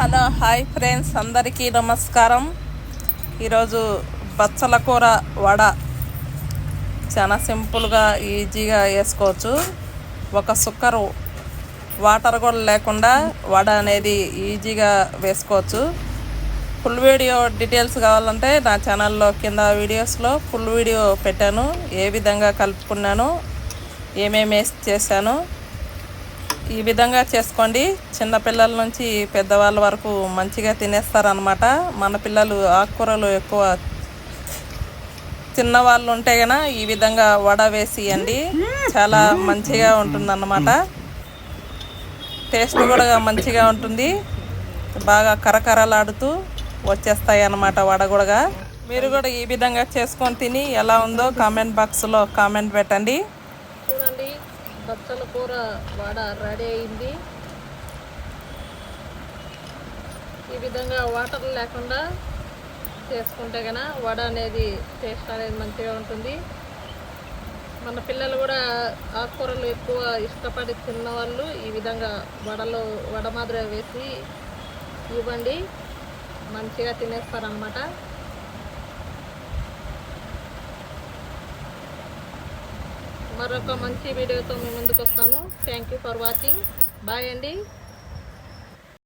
Hello hi friends అందరికీ నమస్కారం. ఈరోజు బచ్చల కూర వడ. చాలా సింపుల్గా ఈజీగా వేసుకోవచ్చు. ఒక సుక్కరు వాటర్ కూడా లేకుండా వడ అనేది ఈజీగా వేసుకోవచ్చు. ఫుల్ వీడియో డీటెయిల్స్ కావాలంటే నా ఛానల్లో కింద వీడియోస్లో ఫుల్ వీడియో పెట్టాను. ఏ విధంగా కలుపుకున్నాను ఏమేమి వేసి చేశాను ఈ విధంగా చేసుకోండి. చిన్నపిల్లల నుంచి పెద్దవాళ్ళ వరకు మంచిగా తినేస్తారనమాట మన పిల్లలు ఆకుకూరలు ఎక్కువ చిన్నవాళ్ళు ఉంటే గన ఈ విధంగా వడ వేసి చాలా మంచిగా ఉంటుందన్నమాట. టేస్ట్ కూడా మంచిగా ఉంటుంది. బాగా కరకరలాడుతూ వచ్చేస్తాయి అన్నమాట వడ కూడా మీరు కూడా ఈ విధంగా చేసుకొని తిని ఎలా ఉందో కామెంట్ బాక్స్లో కామెంట్ పెట్టండి. బచ్చల కూర వడ రెడీ అయింది. ఈ విధంగా వాటర్ లేకుండా చేసుకుంటే కనుక వడ అనేది టేస్ట్ అనేది మంచిగా ఉంటుంది. మన పిల్లలు కూడా ఆకుకూరలు ఎక్కువ ఇష్టపడి తిన్నవాళ్ళు ఈ విధంగా వడలో వడ మాదిరి వేసి ఇవ్వండి. మంచిగా తినేస్తారనమాట మరొక మంచి వీడియోతో మీ ముందుకు వస్తాను thank you for watching bye అండి.